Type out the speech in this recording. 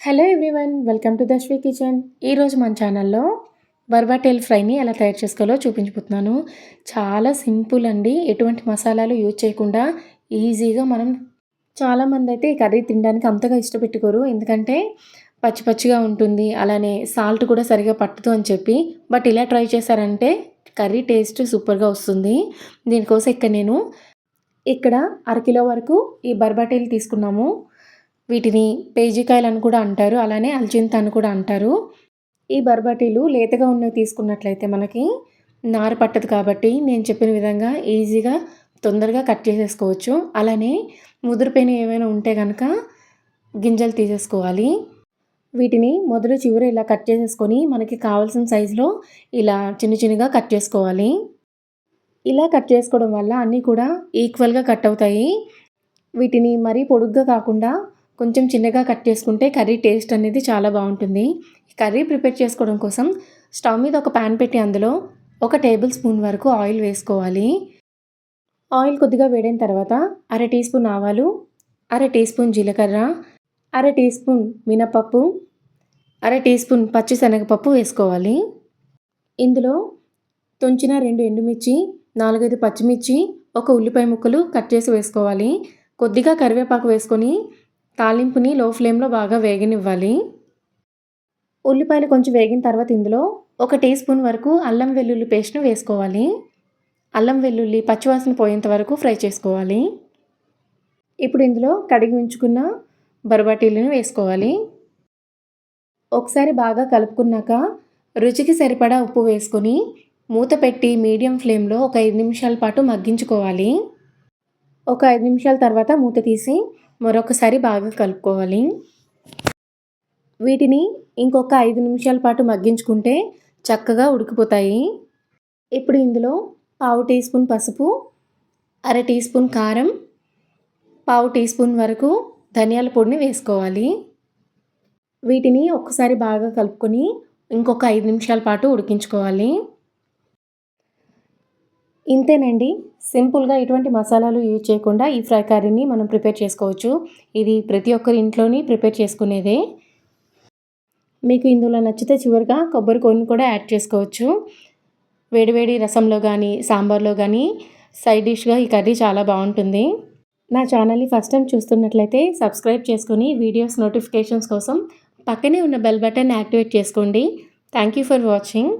Hello everyone welcome to Dashvi kitchen ఈరోజు మన ఛానల్లో బర్బాటేల్ ఫ్రైని ఎలా తయారు చేసుకోవాలో చూపించిపోతున్నాను చాలా సింపుల్ అండి ఎటువంటి మసాలాలు యూజ్ చేయకుండా ఈజీగా మనం చాలామంది అయితే ఈ కర్రీ తినడానికి అంతగా ఇష్టపెట్టుకోరు. ఎందుకంటే పచ్చి పచ్చిగా ఉంటుంది అలానే సాల్ట్ కూడా సరిగా పట్టదు అని చెప్పి. బట్ ఇలా ట్రై చేశారంటే కర్రీ టేస్ట్ సూపర్గా వస్తుంది. దీనికోసం ఇక్కడ నేను ఇక్కడ అరకిలో వరకు ఈ బర్బాటేలు తీసుకున్నాము. వీటిని పేజికాయలు అని కూడా అంటారు. అలానే అల్చింత అని కూడా అంటారు. ఈ బర్బటీలు లేతగా ఉన్నవి తీసుకున్నట్లయితే మనకి నారు పట్టదు కాబట్టి నేను చెప్పిన విధంగా ఈజీగా తొందరగా కట్ చేసేసుకోవచ్చు. అలానే ముదిరిపోయిన ఏమైనా ఉంటే కనుక గింజలు తీసేసుకోవాలి. వీటిని మొదలు చివరి ఇలా కట్ చేసేసుకొని మనకి కావాల్సిన సైజులో ఇలా చిన్న చిన్నగా కట్ చేసుకోవాలి. ఇలా కట్ చేసుకోవడం వల్ల అన్నీ కూడా ఈక్వల్గా కట్ అవుతాయి. వీటిని మరీ పొడుగ్గా కాకుండా కొంచెం చిన్నగా కట్ చేసుకుంటే కర్రీ టేస్ట్ అనేది చాలా బాగుంటుంది. కర్రీ ప్రిపేర్ చేసుకోవడం కోసం స్టవ్ మీద ఒక ప్యాన్ పెట్టి అందులో ఒక టేబుల్ స్పూన్ వరకు ఆయిల్ వేసుకోవాలి. ఆయిల్ కొద్దిగా వేడిన తర్వాత అర టీ స్పూన్ ఆవాలు అర టీ స్పూన్ జీలకర్ర అర టీ స్పూన్ మినపప్పు అర టీ స్పూన్ పచ్చిశనగపప్పు వేసుకోవాలి. ఇందులో తుంచిన రెండు ఎండుమిర్చి నాలుగైదు పచ్చిమిర్చి ఒక ఉల్లిపాయ ముక్కలు కట్ చేసి వేసుకోవాలి. కొద్దిగా కరివేపాకు వేసుకొని తాలింపుని లో ఫ్లేమ్లో బాగా వేగనివ్వాలి. ఉల్లిపాయలు కొంచెం వేగిన తర్వాత ఇందులో ఒక టీ స్పూన్ వరకు అల్లం వెల్లుల్లి పేస్ట్ను వేసుకోవాలి. అల్లం వెల్లుల్లి పచ్చివాసన పోయేంత వరకు ఫ్రై చేసుకోవాలి. ఇప్పుడు ఇందులో కడిగి ఉంచుకున్న బరబాటీలను వేసుకోవాలి. ఒకసారి బాగా కలుపుకున్నాక రుచికి సరిపడా ఉప్పు వేసుకొని మూత పెట్టి మీడియం ఫ్లేమ్లో ఒక ఐదు నిమిషాల పాటు మగ్గించుకోవాలి. ఒక ఐదు నిమిషాల తర్వాత మూత తీసి మరొకసారి బాగా కలుపుకోవాలి. వీటిని ఇంకొక ఐదు నిమిషాల పాటు మగ్గించుకుంటే చక్కగా ఉడికిపోతాయి. ఇప్పుడు ఇందులో పావు టీ స్పూన్ పసుపు అర టీ స్పూన్ కారం పావు టీ స్పూన్ వరకు ధనియాల పొడిని వేసుకోవాలి. వీటిని ఒక్కసారి బాగా కలుపుకొని ఇంకొక ఐదు నిమిషాల పాటు ఉడికించుకోవాలి. ఇంతేనండి. సింపుల్గా ఎటువంటి మసాలాలు యూజ్ చేయకుండా ఈ ఫ్రై కర్రీని మనం ప్రిపేర్ చేసుకోవచ్చు. ఇది ప్రతి ఒక్కరి ఇంట్లోని ప్రిపేర్ చేసుకునేదే. మీకు ఇందులో నచ్చితే చివరిగా కొబ్బరి కొన్ని కూడా యాడ్ చేసుకోవచ్చు. వేడివేడి రసంలో కానీ సాంబార్లో కానీ సైడ్ డిష్గా ఈ కర్రీ చాలా బాగుంటుంది. నా ఛానల్ని ఫస్ట్ టైం చూస్తున్నట్లయితే సబ్స్క్రైబ్ చేసుకుని వీడియోస్ నోటిఫికేషన్స్ కోసం పక్కనే ఉన్న బెల్ బటన్ యాక్టివేట్ చేసుకోండి. Thank you for watching.